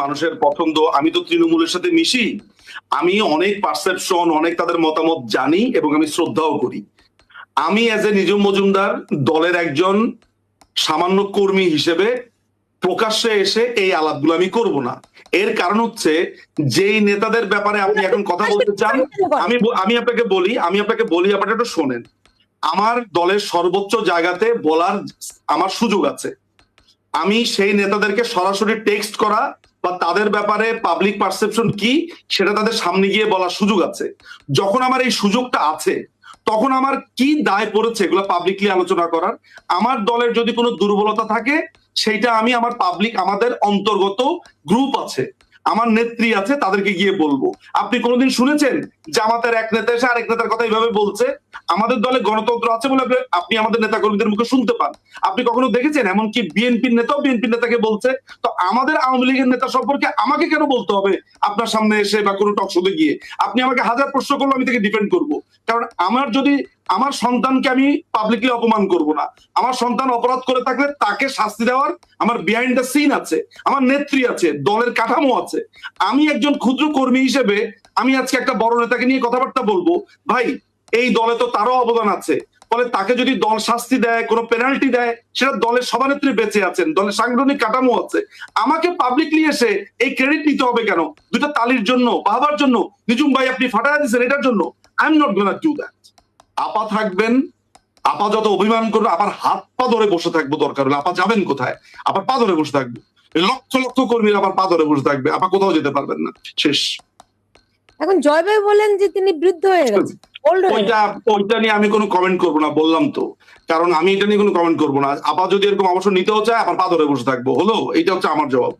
মানুষের পছন্দ, আমি তো তৃণমূলের সাথে মিশি। আমি অনেক পারসেপশন অনেক তাদের মতামত জানি এবং আমি শ্রদ্ধাও করি। আমি এজ এ নিজম মজুমদার, দলের একজন সামান্য কর্মী হিসেবে প্রকাশ্যে এসে এই আলাপগুলো আমি করব না। এর কারণ হচ্ছে, যেই নেতাদের ব্যাপারে আপনি এখন কথা বলতে চান, আমি আমি আপনাকে বলি, আমি আপনাকে বলি, আপনারা একটু শোনেন। আমার দলের সর্বোচ্চ জায়গাতে বলার আমার সুযোগ আছে। আমি সেই নেতাদেরকে সরাসরি টেক্সট করা বা তাদের ব্যাপারে পাবলিক পারসেপশন কি, সেটা তাদের সামনে গিয়ে বলার সুযোগ আছে। যখন আমার এই সুযোগটা আছে, তখন আমার কি দায় পড়েছে এগুলো পাবলিকলি আলোচনা করার? আমার দলের যদি কোনো দুর্বলতা থাকে, সেইটা আমি আমার পাবলিক আমাদের অন্তর্গত গ্রুপ আছে, আমার নেত্রী আছে, তাদেরকে গিয়ে বলব। আপনি কোনোদিন শুনেছেন? জামাতের এক নেতা এসে আরেক নেতার কথা এইভাবে বলছে আমাদের দলে গণতন্ত্র আছে বলে আপনি- আমাদের নেতা কর্মীদের মুখে শুনতে পান। আপনি কখনো দেখেছেন? এমনকি বিএনপির নেতাও বিএনপির নেতাকে বলছে। তো আমাদের আওয়ামী লীগের নেতা সম্পর্কে আমাকে কেন বলতে হবে আপনার সামনে এসে বা কোনো টকশোতে গিয়ে? আপনি আমাকে হাজার প্রশ্ন করলে আমি তাকে ডিপেন্ড করব। কারণ আমার যদি আমার সন্তানকে আমি পাবলিকলি অপমান করব না। আমার সন্তান অপরাধ করে থাকলে তাকে শাস্তি দেওয়ার আমার বিহাইন্ড দ্য সিন আছে। আমার নেত্রী আছে। দলের কাঠামো আছে। আমি একজন ক্ষুদ্র কর্মী হিসেবে আমি আজকে একটা বড় নেতাকে নিয়ে কথাবার্তা বলব। ভাই এই দলে তো তারও অবদান আছে। ফলে তাকে যদি দল শাস্তি দেয় কোনো পেনাল্টি দেয় সেটা দলের সভানেত্রী বেঁচে আছেন দলের সাংগঠনিক কাঠামো আছে। আমাকে পাবলিকলি এসে এই ক্রেডিট নিতে হবে কেন? দুটা তালির জন্য বাহবার জন্য। নিজুম ভাই আপনি ফাটাই দিচ্ছেন এটার জন্য। I am not gonna do that আপা থাকবেন আপা যত অভিমান করবে আপার হাত পা ধরে বসে থাকব দরকার হলে। আপা যাবেন কোথায়? আবার পা ধরে বসে থাকব। লক্ষ লক্ষ কর্মীরা আবার পা ধরে বসে থাকবে। আপা কোথাও যেতে পারবেন না। শেষ। এখন জয় ভাই বলেন যে তিনি বৃদ্ধ হয়ে গেছেন। ওইটা ওইটা নিয়ে আমি কোনো কমেন্ট করব না বললাম তো। কারণ আমি এটা নিয়ে কোনো কমেন্ট করব না। আপা যদি এরকম অবসর নিতেও চায় আবার পা ধরে বসে থাকব। হলো? এইটা হচ্ছে আমার জবাব।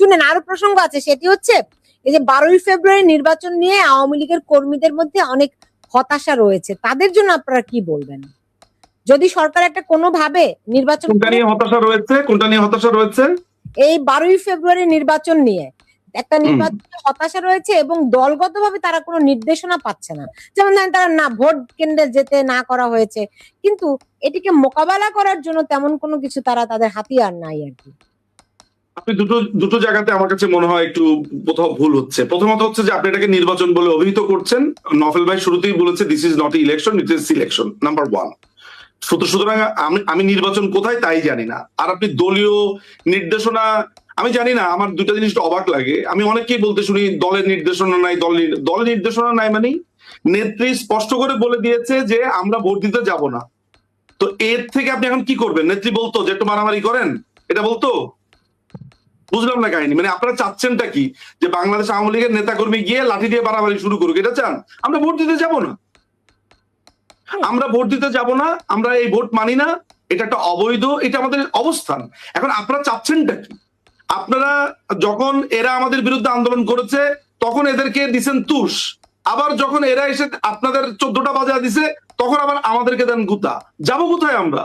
শুনেন আরও প্রসঙ্গ আছে। সেটি হচ্ছে এই যে বারোই ফেব্রুয়ারি নির্বাচন নিয়ে আওয়ামী লীগের কর্মীদের মধ্যে অনেক হতাশা রয়েছে। তাদের জন্য আপনারা কি বলবেন? যদি সরকার একটা কোনোভাবে নির্বাচন কোনটা নিয়ে হতাশা রয়েছে? কোনটা নিয়ে হতাশা রয়েছে? এই বারোই ফেব্রুয়ারি নির্বাচন নিয়ে একটা নির্বাচনে হতাশা রয়েছে এবং দলগতভাবে তারা কোনো নির্দেশনা পাচ্ছে না। যেমন ধরেন তারা না ভোট কেন্দ্রে যেতে না করা হয়েছে কিন্তু এটিকে মোকাবেলা করার জন্য তেমন কোনো কিছু তারা তাদের হাতিয়ার নাই আর কি। আপনি দুটো দুটো জায়গাতে আমার কাছে মনে হয় একটু কোথাও ভুল হচ্ছে। প্রথমত হচ্ছে যে আপনি এটাকে নির্বাচন বলে অভিহিত করছেন। নফেল ভাই শুরুতেই বলেছে this is not election it is selection number one সুতরাং আমি আমি নির্বাচন কোথায় তাই জানি না। আর আপনি দলীয় নির্দেশনা আমি জানি না আমার দুটা জিনিস একটু অবাক লাগে। আমি অনেককেই বলতে শুনি দলের নির্দেশনা নাই দল নির- দলের নির্দেশনা নাই মানে নেত্রী স্পষ্ট করে বলে দিয়েছে যে আমরা ভোট দিতে যাব না। তো এর থেকে আপনি এখন কি করবেন? নেত্রী বলতো যে একটু মারামারি করেন? এটা বলতো? বুঝলাম না কাহিনী। মানে আপনারা চাচ্ছেনটা কি? যে বাংলাদেশ আওয়ামী লীগের নেতাকর্মী গিয়ে লাঠি দিয়ে বাড়াবাড়ি শুরু করুক এটা চান? আমরা ভোট দিতে যাব না। আমরা ভোট দিতে যাব না আমরা এই ভোট মানি না এটা একটা অবৈধ এটা আমাদের অবস্থান। এখন আপনারা চাচ্ছেনটা কি? আপনারা যখন এরা আমাদের বিরুদ্ধে আন্দোলন করেছে তখন এদেরকে দিচ্ছেন তুষ। আবার যখন এরা এসে আপনাদের চোদ্দটা বাজা দিছে তখন আবার আমাদেরকে দেন গুতা। যাব কোথায় আমরা?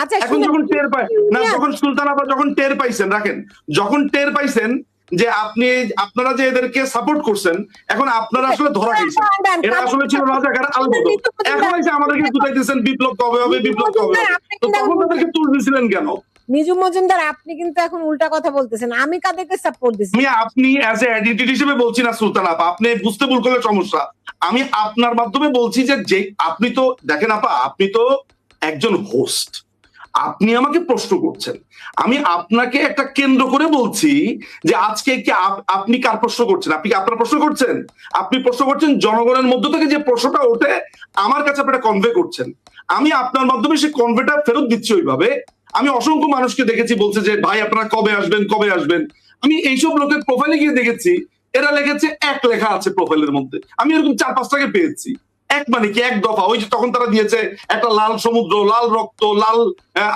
আচ্ছা এখন যখন টের পাই না যখন সুলতান আবার যখন টের পাইছেন রাখেন। যখন টের পাইছেন যে আপনি আপনারা যে এদেরকে সাপোর্ট করছেন এখন আপনারা আসলে ধরা খাইছেন এরা আসলে ছিল রাজাকার আলবদল এখন এসে আমাদেরকে বুঝাইতেছেন বিপ্লব কবে হবে বিপ্লব কবে হবে? তো তখন তাদেরকে তুল দিছিলেন কেন? নিজু মজুমদার, আপনি কিন্তু এখন উল্টা কথা বলতেছেন। আমি কাদেরকে সাপোর্ট দিচ্ছি আমি আপনি অ্যাজ এ অ্যাডিটিভ হিসেবে বলছি না, সুলতান আপা। আপনি বুঝতে ভুল করলে সমস্যা। আমি আপনার মাধ্যমে বলছি যে যে আপনি তো, দেখেন আপা, আপনি তো একজন হোস্ট আপনি আমাকে প্রশ্ন করছেন। আমি আপনাকে একটা কেন্দ্র করে বলছি যে, আজকে কি আপ- আপনি কার প্রশ্ন করছেন? আপনি কি আপনার প্রশ্ন করছেন? আপনি প্রশ্ন করছেন জনগণের মধ্য থেকে যে প্রশ্নটা ওঠে, আমার কাছে আপনি কনভে করছেন। আমি আপনার মাধ্যমে সেই কনভেটা ফেরত দিচ্ছি ওইভাবে। আমি অসংখ্য মানুষকে দেখেছি বলছে যে, ভাই, আপনারা কবে আসবেন? কবে আসবেন? আমি এইসব লোকের প্রোফাইলে গিয়ে দেখেছি, এরা লিখেছে এক লেখা আছে প্রোফাইলের মধ্যে। আমি এরকম চার পাঁচটাকে পেয়েছি। এক মানে কি? এক দফা। ওই যে তখন তারা দিয়েছে একটা লাল সমুদ্র, লাল রক্ত, লাল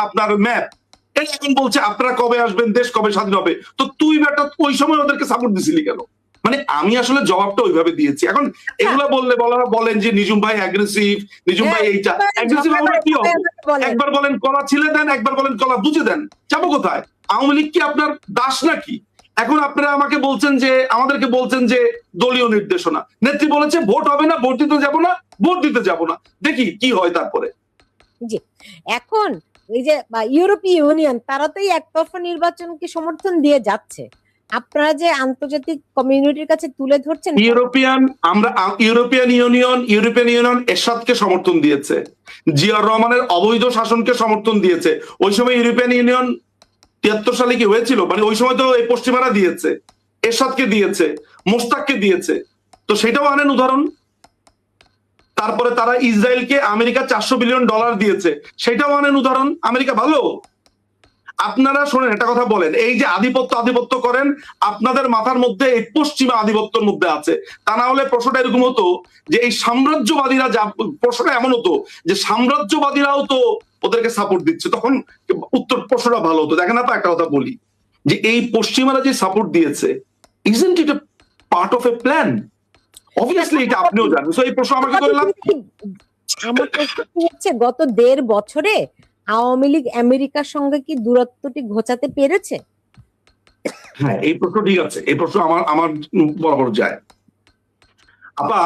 আপনার ম্যাপ এখন বলছে, আপনারা কবে আসবেন? দেশ কবে স্বাধীন হবে? তো তুই বেটা ওই সময় ওদেরকে সাপোর্ট দিছিলি কেন? মানে আমি আসলে জবাবটা ওইভাবে দিয়েছি। এখন এগুলা বললে বলা বলেন যে নিজুম ভাই অ্যাগ্রেসিভ নিজুম ভাই এইটা অ্যাগ্রেসিভ আমরা কি একবার বলেন। কলা ছিলে দেন একবার বলেন কলা বুঝে দেন যাব কোথায়? আওয়ামী লীগ কি আপনার দাস নাকি? এখন আপনারা আমাকে বলছেন যে আমাদেরকে বলছেন যে দলীয় নির্দেশনা। নেত্রী বলেছে ভোট হবে না ভোট দিতে যাব না ভোট দিতে যাব না। দেখি কি হয় তারপরে। জি। এখন এই যে ইউরোপীয় ইউনিয়ন তারা তো একতরফা নির্বাচনকে সমর্থন দিয়ে যাচ্ছে। আপনারা যে আন্তর্জাতিক কমিউনিটির কাছে তুলে ধরছেন, ইউরোপিয়ান, আমরা ইউরোপিয়ান ইউনিয়ন ইউরোপিয়ান ইউনিয়ন এরশাদকে সমর্থন দিয়েছে। জিয়াউর রহমানের অবৈধ শাসনকে সমর্থন দিয়েছে। ওই সময় ইউরোপিয়ান ইউনিয়ন তিয়াত্তর সালে কি হয়েছিল? মানে ওই সময় তো এই পশ্চিমারা দিয়েছে। এরশাদকে দিয়েছে মোস্তাককে দিয়েছে। তো সেটাও আনেন উদাহরণ। তারপরে তারা ইসরায়েলকে আমেরিকা চারশো বিলিয়ন ডলার দিয়েছে। সেটাও আনেন উদাহরণ। আমেরিকা ভালো? আপনারা শোনেন, একটা কথা বলেন। এই যে আধিপত্য আধিপত্য করেন, আপনাদের মাথার মধ্যে এই পশ্চিমা আধিপত্যের মধ্যে আছে। তা না হলে প্রশ্নটা এরকম হতো যে এই সাম্রাজ্যবাদীরা যা, প্রশ্নটা এমন হতো যে সাম্রাজ্যবাদীরাও তো ওদেরকে সাপোর্ট দিচ্ছে। তখন উত্তর, প্রশ্নটা ভালো হতো। দেখেন আপা একটা কথা বলি, যে এই পশ্চিমারা যে সাপোর্ট দিয়েছে isn't it part of a plan obviously এটা আপনিও জানেন। তো এই প্রশ্ন আমাকে করলাম? আমার প্রশ্ন হচ্ছে, গত দেড় বছরে আওয়ামী লীগ আমেরিকার সঙ্গে কি দূরত্বটি ঘোচাতে পেরেছে? হ্যাঁ এই প্রশ্ন ঠিক আছে। এই প্রশ্ন আমার আমার বরাবর যায়। আপা,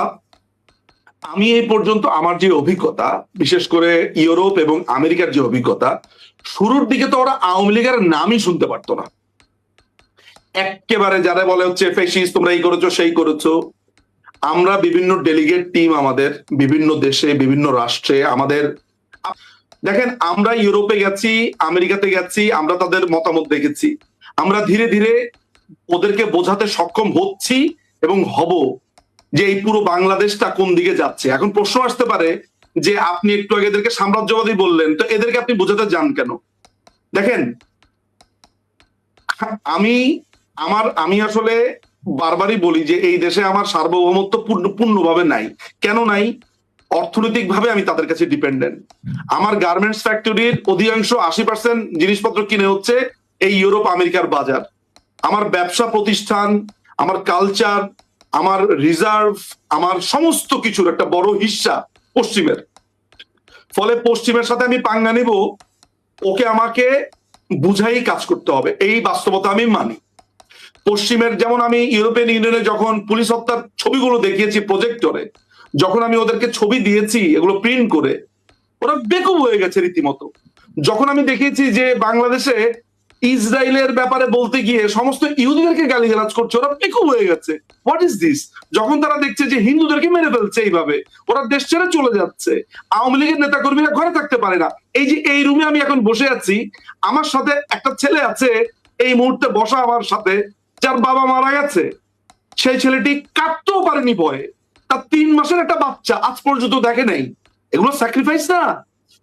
আমি এই পর্যন্ত আমার যে অভিজ্ঞতা, বিশেষ করে ইউরোপ এবং আমেরিকার যে অভিজ্ঞতা, শুরুর দিকে তো ওরা আওয়ামী লীগের নামই শুনতে পারতো না। একেবারে যারা বলে হচ্ছে ফেসিস তোমরা এই করেছ, সেই করেছ। আমরা বিভিন্ন ডেলিগেট টিম আমাদের, বিভিন্ন দেশে, বিভিন্ন রাষ্ট্রে, আমাদের দেখেন, আমরা ইউরোপে গেছি, আমেরিকাতে গেছি, আমরা তাদের মতামত দেখেছি। আমরা ধীরে ধীরে ওদেরকে বোঝাতে সক্ষম হচ্ছি এবং হব যে এই পুরো বাংলাদেশটা কোন দিকে যাচ্ছে। এখন প্রশ্ন আসতে পারে যে আপনি একটু আগে এদেরকে সাম্রাজ্যবাদী বললেন, তো এদেরকে আপনি বোঝাতে যান কেন? দেখেন, আমি, আমার, আমি আসলে বারবারই বলি যে এই দেশে আমার সার্বভৌমত্ব পূর্ণ, পূর্ণভাবে নাই। কেন নাই? অর্থনৈতিক ভাবে আমি তাদের কাছে ডিপেন্ডেন্ট আমার গার্মেন্টস ফ্যাক্টরির অধিকাংশ আশি পার্সেন্ট জিনিসপত্র কিনে হচ্ছে এই ইউরোপ আমেরিকার বাজার। আমার ব্যবসা প্রতিষ্ঠান, আমার কালচার আমার রিজার্ভ আমার সমস্ত কিছুর একটা বড় হিস্সা পশ্চিমের। ফলে পশ্চিমের সাথে আমি পাঙ্গা নিব, ওকে আমাকে বুঝাই কাজ করতে হবে, এই বাস্তবতা আমি মানি। পশ্চিমের যেমন আমি ইউরোপিয়ান ইউনিয়নে যখন পুলিশ হত্যার ছবিগুলো দেখিয়েছি প্রজেক্টরে যখন আমি ওদেরকে ছবি দিয়েছি, এগুলো প্রিন্ট করে, ওরা বেকুব হয়ে গেছে রীতিমতো। যখন আমি দেখিয়েছি যে বাংলাদেশে ইসরায়েলের ব্যাপারে বলতে গিয়ে সমস্ত ইহুদিদেরকে গালিগালাজ করছে, ওরা বেকুব হয়ে গেছে। হোয়াট ইজ দিস যখন তারা দেখছে যে হিন্দুদেরকে মেরে ফেলছে এইভাবে, ওরা দেশ ছেড়ে চলে যাচ্ছে। আওয়ামী লীগের নেতা কর্মীরা ঘরে থাকতে পারে না। এই যে এই রুমে আমি এখন বসে আছি, আমার সাথে একটা ছেলে আছে, এই মুহূর্তে বসা আমার সাথে, যার বাবা মারা গেছে। সেই ছেলেটি কাটতেও পারেনি ভয়ে। তার তিন মাসের একটা বাচ্চা, আজ পর্যন্ত দেখে নাই। এগুলো স্যাক্রিফাইস না?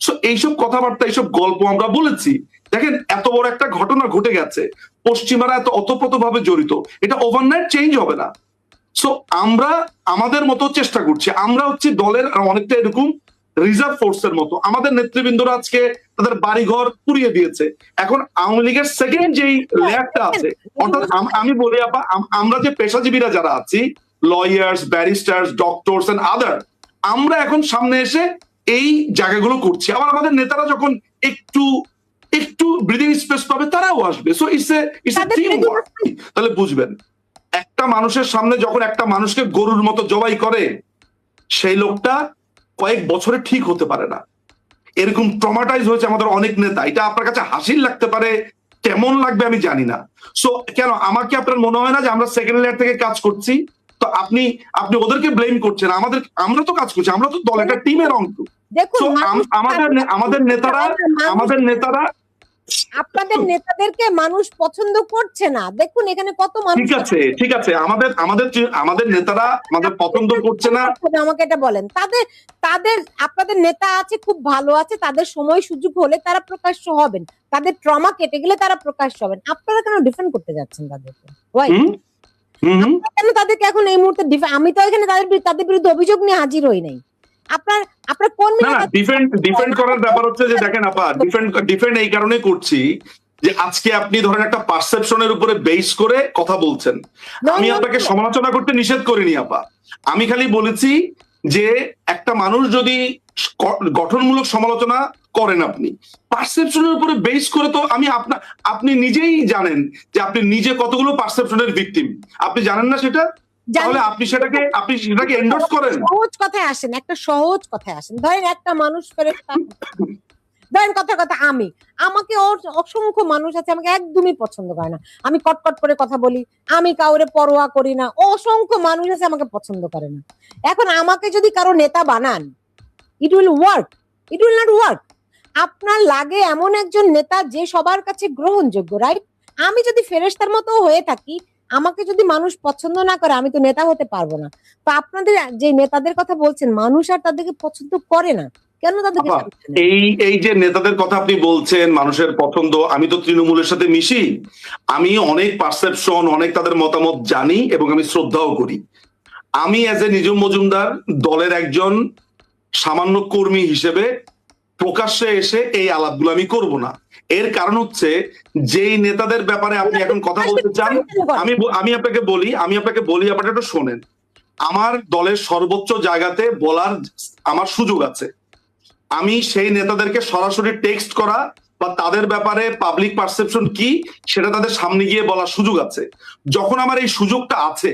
সো এইসব কথাবার্তা, এইসব গল্প আমরা বলেছি। দেখেন, এত বড় একটা ঘটনা ঘটে গেছে। পশ্চিমারা এত অতপ্রত ভাবে জড়িত। এটা ওভারনাইট চেঞ্জ হবে না। সো আমরা আমাদের মতো চেষ্টা করছি। আমরা হচ্ছে দলের অনেকটা এরকম রিজার্ভ ফোর্সের মতো। আমাদের নেতৃবৃন্দরা আজকে তাদের বাড়িঘর পুড়িয়ে দিয়েছে। এখন আওয়ামী লীগের সেকেন্ড যেই লেয়ারটা আছে, অর্থাৎ আমি বলি আপা আমরা যে পেশাজীবীরা যারা আছি lawyers barristers doctors and other আমরা এখন সামনে এসে এই জায়গাগুলো করছি। আবার আমাদের নেতারা যখন একটু একটু ব্রিদিং স্পেস পাবে তারাও আসবে। So it's a it's a team তাহলে বুঝবেন একটা মানুষের সামনে যখন একটা মানুষকে গরুর মতো জবাই করে সেই লোকটা কয়েক বছরে ঠিক হতে পারে না। এরকম ট্রমাটাইজ হয়েছে আমাদের অনেক নেতা। এটা আপনার কাছে হাসির লাগতে পারে কেমন লাগবে আমি জানি না। সো কেন আমাকে আপনার মনে হয় না যে আমরা সেকেন্ড লেয়ার থেকে কাজ করছি? তো আপনি আপনি ওদেরকে ব্লেম করছেন আমাদের আমরা তো কাজ করছি আমরা তো দল একটা টিমের অংশ। দেখুন আমাদের আমাদের নেতারা আমাদের নেতারা আপনাদের নেতাদেরকে মানুষ পছন্দ করছে না। দেখুন এখানে কত মানুষ ঠিক আছে ঠিক আছে আমাদের আমাদের আমাদের নেতারা আমাদের পছন্দ করছে না। আমাকে এটা বলেন তাদের তাদের আপনাদের নেতা আছে খুব ভালো আছে তাদের সময় সুযোগ হলে তারা প্রকাশ্য হবেন। তাদের ট্রমা কেটে গেলে তারা প্রকাশ্য হবেন। আপনারা কেন ডিফেন্ড করতে যাচ্ছেন তাদেরকে? কেন তাদেরকে এখন এই মুহূর্তে আমি তো এখানে তাদের তাদের বিরুদ্ধে অভিযোগ নিয়ে হাজির হই নাই। আপনার আপনার কোন ডিফেন্ড ডিফেন্ড করার ব্যাপার হচ্ছে যে দেখেন আপা ডিফেন্ড ডিফেন্ড এই কারণে করছি যে আজকে আপনি ধরেন একটা পারসেপশনের উপরে বেস করে কথা বলছেন। আমি আপনাকে সমালোচনা করতে নিষেধ করিনি আপা। আমি খালি বলেছি যে একটা মানুষ যদি গঠনমূলক সমালোচনা করেন আপনি। পারসেপশনের উপরে বেস করে তো আমি আপনার আপনি নিজেই জানেন যে আপনি নিজে কতগুলো পারসেপশনের ভিকটিম আপনি জানেন না সেটা? তাহলে আপনি সেটাকে আপনি সেটাকে এন্ডোর্স করেন। সহজ কথায় আসেন একটা সহজ কথায় আসেন। ধরেন একটা মানুষ ফেরত ধরেন কথা কথা আমি। আমাকে অসংখ্য মানুষ আছে আমাকে একদমই পছন্দ করে না। আমি কটকট করে কথা বলি আমি কাউরে পরোয়া করি না অসংখ্য মানুষ আছে আমাকে পছন্দ করে না। এখন আমাকে যদি কারও নেতা বানান it will work it will not work আপনার লাগে এমন একজন নেতা যে সবার কাছে গ্রহণযোগ্য রাইট আমি যদি ফেরেশতার মতো হয়ে থাকি আমাকে যদি মানুষ পছন্দ না করে আমি তো নেতা হতে পারব না। তো আপনাদের যে নেতাদের কথা বলছেন মানুষ আর তাদেরকে পছন্দ করে না। কেন তাদেরকে? এই এই যে নেতাদের কথা আপনি বলছেন মানুষের পছন্দ আমি তো তৃণমূলের সাথে মিশি। আমি অনেক পারসেপশন অনেক তাদের মতামত জানি এবং আমি শ্রদ্ধাও করি। আমি এজ এ নিজম মজুমদার দলের একজন সামান্য কর্মী হিসেবে প্রকাশ্যে এসে এই আলাপগুলো আমি করব না। এর কারণ হচ্ছে যেই নেতাদের ব্যাপারে আপনি এখন কথা বলতে চান আমি আমি আপনাকে বলি আমি আপনাকে বলি আপনারা একটু শোনেন। আমার দলের সর্বোচ্চ জায়গাতে বলার আমার সুযোগ আছে। আমি সেই নেতাদেরকে সরাসরি টেক্সট করা বা তাদের ব্যাপারে পাবলিক পারসেপশন কি সেটা তাদের সামনে গিয়ে বলার সুযোগ আছে। যখন আমার এই সুযোগটা আছে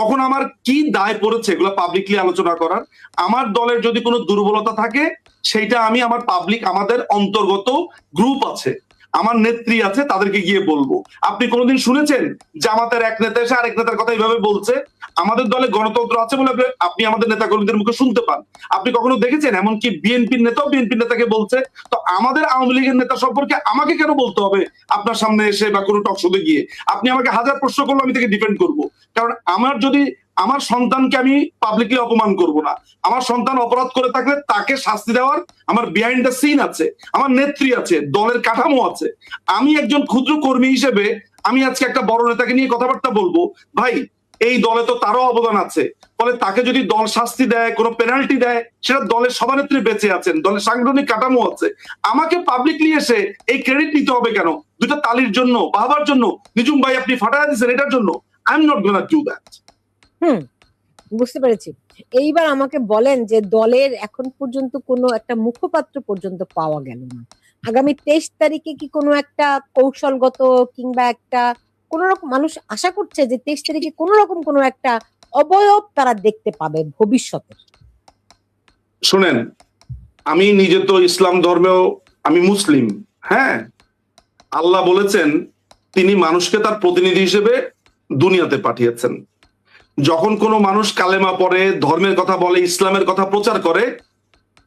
তখন আমার কি দায় পড়েছে এগুলো পাবলিকলি আলোচনা করার? আমার দলের যদি কোনো দুর্বলতা থাকে, সেইটা আমি আমার পাবলিক আমাদের অন্তর্গত গ্রুপ আছে, আমার নেত্রী আছে, তাদেরকে গিয়ে বলব। আপনি কোনোদিন শুনেছেন? জামাতের এক নেতা এসে আরেক নেতার কথা এইভাবে বলছে? আমাদের দলে গণতন্ত্র আছে বলে আপনি- আমাদের নেতা কর্মীদের মুখে শুনতে পান। আপনি কখনো দেখেছেন? এমনকি বিএনপির নেতাও বিএনপির নেতাকে বলছে। তো আমাদের আওয়ামী লীগের নেতা সম্পর্কে আমাকে কেন বলতে হবে আপনার সামনে এসে বা কোনো টক টকশোতে গিয়ে? আপনি আমাকে হাজার প্রশ্ন করলে আমি তাকে ডিপেন্ড করব। কারণ আমার যদি, আমার সন্তানকে আমি পাবলিকলি অপমান করব না। আমার সন্তান অপরাধ করে থাকলে তাকে শাস্তি দেওয়ার আমার বিহাইন্ড দ্য সিন আছে, আমার নেত্রী আছে, দলের কাঠামো আছে। আমি একজন ক্ষুদ্র কর্মী হিসেবে আমি আজকে একটা বড় নেতাকে নিয়ে কথাবার্তা বলব, ভাই, এই দলে তো তারও অবদান আছে। ফলে তাকে যদি দল শাস্তি দেয়, কোনো পেনাল্টি দেয়, সেটা দলের সভানেত্রী বেঁচে আছেন, দলের সাংগঠনিক কাঠামো আছে। আমাকে পাবলিকলি এসে এই ক্রেডিট নিতে হবে কেন? দুটা তালির জন্য, বাহবার জন্য। নিজুম ভাই, আপনি ফাটায় দিচ্ছেন এটার জন্য। I am not gonna do that hmm বুঝতে পেরেছি। এইবার আমাকে বলেন যে দলের এখন পর্যন্ত কোনো একটা মুখপাত্র পর্যন্ত পাওয়া গেল না। আগামী তেইশ তারিখে কি কোনো একটা কৌশলগত কিংবা একটা কোন রকম মানুষ আশা করছে যে তেইশ তারিখে কোন রকম কোনো একটা অবয়ব তারা দেখতে পাবে ভবিষ্যতে? শোনেন আমি নিজে তো ইসলাম ধর্মেও আমি মুসলিম হ্যাঁ? আল্লাহ বলেছেন তিনি মানুষকে তার প্রতিনিধি হিসেবে দুনিয়াতে পাঠিয়েছেন। যখন কোনো মানুষ কালেমা পড়ে, ধর্মের কথা বলে, ইসলামের কথা প্রচার করে,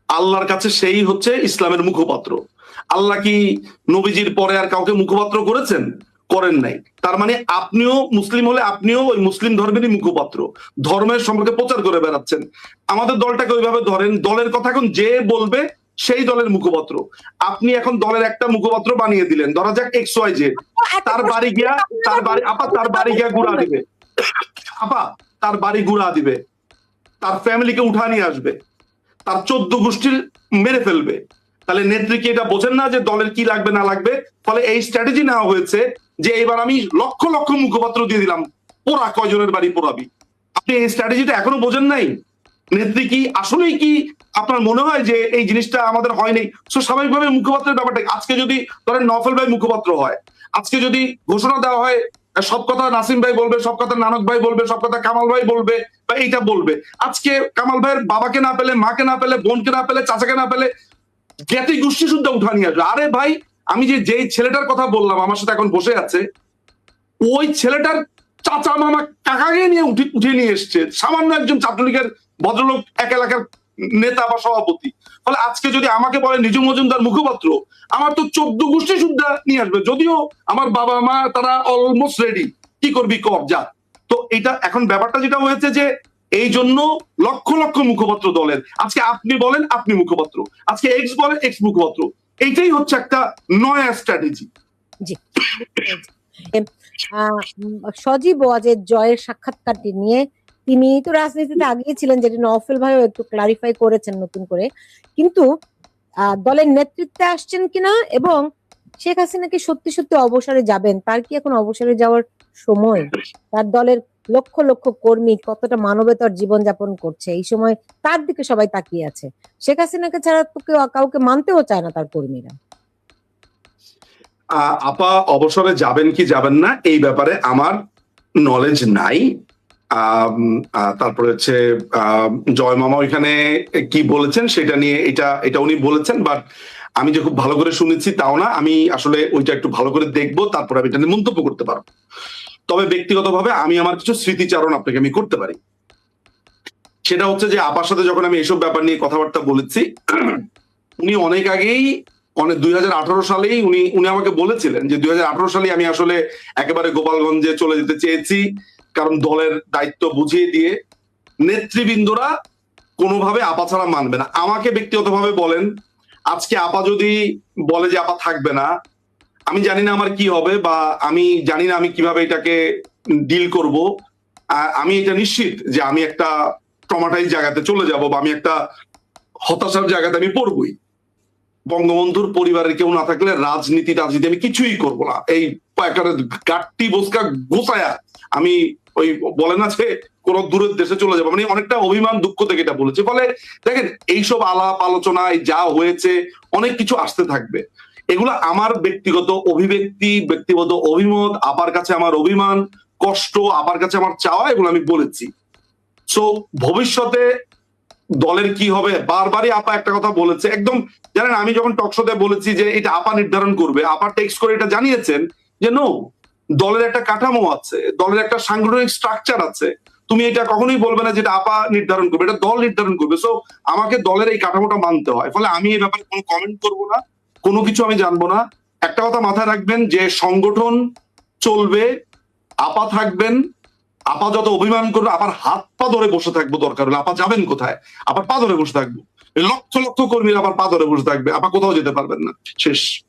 আল্লাহর কাছে সেই হচ্ছে ইসলামের মুখপাত্র। আল্লাহ কি নবীজির পরে আর কাউকে মুখপাত্র করেছেন? করেন নাই। তার মানে আপনিও মুসলিম হলে আপনিও ওই মুসলিম ধর্মেরই মুখপাত্র। ধর্মের সম্পর্কে প্রচার করে বেড়াচ্ছেন। আমাদের দলটাকে ওইভাবে ধরেন। দলের কথা এখন যে বলবে সেই দলের মুখপাত্র। আপনি এখন দলের একটা মুখপাত্র বানিয়ে দিলেন। ধরা যাক এক্স ওয়াই জেড তার বাড়ি গিয়া তার বাড়ি আপা তার বাড়ি গিয়া গুড়া দিবে। আপা তার বাড়ি গুড়া দিবে। তার ফ্যামিলিকে উঠা নিয়ে আসবে। তার চোদ্দ গোষ্ঠীর মেরে ফেলবে। তাহলে নেত্রী কি এটা বোঝেন না যে দলের কি লাগবে না লাগবে? ফলে এই স্ট্র্যাটেজি নেওয়া হয়েছে যে এবার আমি লক্ষ লক্ষ মুখপাত্র দিয়ে দিলাম। পোড়া কয়জনের বাড়ি পোড়াবি? আপনি এই স্ট্র্যাটেজিটা এখনও বোঝেন নাই? নেত্রী কি আসলেই কি আপনার মনে হয় যে এই জিনিসটা আমাদের হয়নি? তো স্বাভাবিকভাবে মুখপাত্রের ব্যাপারটা আজকে যদি ধরেন নফল ভাই মুখপাত্র হয়, আজকে যদি ঘোষণা দেওয়া হয়, সব কথা নাসিম ভাই বলবে, সব কথা নানক ভাই বলবে, সব কথা কামাল ভাই বলবে বা এইটা বলবে। আজকে কামাল ভাইয়ের বাবাকে না পেলে, মাকে না পেলে, বোনকে না পেলে, চাচাকে না পেলে, জ্ঞাতি গোষ্ঠী শুদ্ধ উঠা নিয়ে আসবে। আরে ভাই, আমি যে যেই ছেলেটার কথা বললাম, আমার সাথে এখন বসে আছে, ওই ছেলেটার চাচা মামা কাকাকে নিয়ে উঠে উঠিয়ে নিয়ে এসছে। সামান্য একজন ছাত্রলীগের ভদ্রলোক, এক এলাকার নেতা বা সভাপতি। ফলে আজকে যদি আমাকে বলে নিজু মজুমদার মুখপাত্র, আমার তো চোদ্দ গোষ্ঠী শুদ্ধা নিয়ে আসবে। যদিও আমার বাবা মা তারা অলমোস্ট রেডি কি করবি কর, যা। তো এটা এখন ব্যাপারটা যেটা হয়েছে যে, এই জন্য লক্ষ লক্ষ মুখপাত্র দলের। আজকে আপনি বলেন, আপনি মুখপাত্র। আজকে এক্স বলেন এক্স মুখপাত্র। এইটাই হচ্ছে একটা নয়া স্ট্র্যাটেজি সজীব ওয়াজের জয়ের সাক্ষাৎকারটি নিয়ে তিনি তো রাজনীতিতে আগিয়ে ছিলেন, যেটি নওফেল ভাইও একটু ক্লারিফাই করেছেন নতুন করে। কিন্তু দলের নেতৃত্বে আসছেন কিনা এবং শেখ হাসিনা কি সত্যি সত্যি অবসরে যাবেন, তার কি এখন অবসরে যাওয়ার সময়? তার দলের লক্ষ লক্ষ কর্মী কতটা মানবতার জীবনযাপন করছে? এই সময় তার দিকে সবাই তাকিয়ে আছে। শেখ হাসিনাকে ছাড়া তো কেউ, কাউকে মানতেও চায় না তার কর্মীরা। আপা অবসরে যাবেন কি যাবেন না, এই ব্যাপারে আমার নলেজ নাই। তারপরে হচ্ছে জয় মামা ওইখানে কি বলেছেন সেটা নিয়ে এটা এটা উনি বলেছেন বাট আমি যে খুব ভালো করে শুনেছি তাও না, আমি আসলে ওইটা একটু ভালো করে দেখব, তারপর আমি এটা নিয়ে মন্তব্য করতে পারব। তবে ব্যক্তিগতভাবে আমি আমার কিছু স্মৃতিচারণ আপনাকে আমি করতে পারি। সেটা হচ্ছে যে আপার সাথে যখন আমি এইসব ব্যাপার নিয়ে কথাবার্তা বলেছি, উনি অনেক আগেই, অনেক দুই হাজার আঠারো সালেই উনি উনি আমাকে বলেছিলেন যে দুই হাজার আঠারো সালে আমি আসলে একেবারে গোপালগঞ্জে চলে যেতে চেয়েছি কারণ দলের দায়িত্ব বুঝিয়ে দিয়ে নেতৃবৃন্দরা কোনোভাবে আপা ছাড়া মানবে না। আমাকে ব্যক্তিগতভাবে বলেন, আজকে আপা যদি বলে যে আপা থাকবে না, আমি জানি না আমার কি হবে বা আমি জানি না আমি কীভাবে এটাকে ডিল করব। আমি এটা নিশ্চিত যে আমি একটা ট্রমাটাইজ জায়গাতে চলে যাব বা আমি একটা হতাশার জায়গাতে আমি পড়বই। বঙ্গবন্ধুর পরিবারের কেউ না থাকলে রাজনীতি রাজনীতি আমি কিছুই করব না। এই একেবারে গাট্টি বসকা গোসায়া আমি ওই বলে না যে কোন দূরের দেশে চলে যাব মানে অনেকটা অভিমান, দুঃখ থেকে এটা বলেছে। ফলে দেখেন, এইসব আলাপ আলোচনায় যা হয়েছে, অনেক কিছু আসতে থাকবে। এগুলো আমার ব্যক্তিগত অভিব্যক্তি, ব্যক্তিগত অভিমত আপার কাছে আমার অভিমান, কষ্ট আপার কাছে আমার চাওয়া, এগুলো আমি বলেছি। সো ভবিষ্যতে দলের কি হবে? বারবারই আপা একটা কথা বলেছে। একদম, জানেন, আমি যখন টকশোতে বলেছি যে এটা আপা নির্ধারণ করবে, আপা টেক্সট করে এটা জানিয়েছেন যে নো দলের একটা কাঠামো আছে, দলের একটা সাংগঠনিক স্ট্রাকচার আছে। তুমি এটা কখনোই বলবে না যেটা আপা নির্ধারণ করবে, এটা দল নির্ধারণ করবে। সো আমাকে দলের এই কাঠামোটা মানতে হয়। ফলে আমি এই ব্যাপারে কোনো কমেন্ট করব না, কোনো কিছু আমি জানব না। একটা কথা মাথায় রাখবেন যে সংগঠন চলবে, আপা থাকবেন, আপা যত অভিমান করবে, আপার হাত পা ধরে বসে থাকব দরকার হলে। আপা যাবেন কোথায়? আবার পা ধরে বসে থাকব। লক্ষ লক্ষ কর্মীরা আবার পা ধরে বসে থাকবে। আপা কোথাও যেতে পারবেন না। শেষ।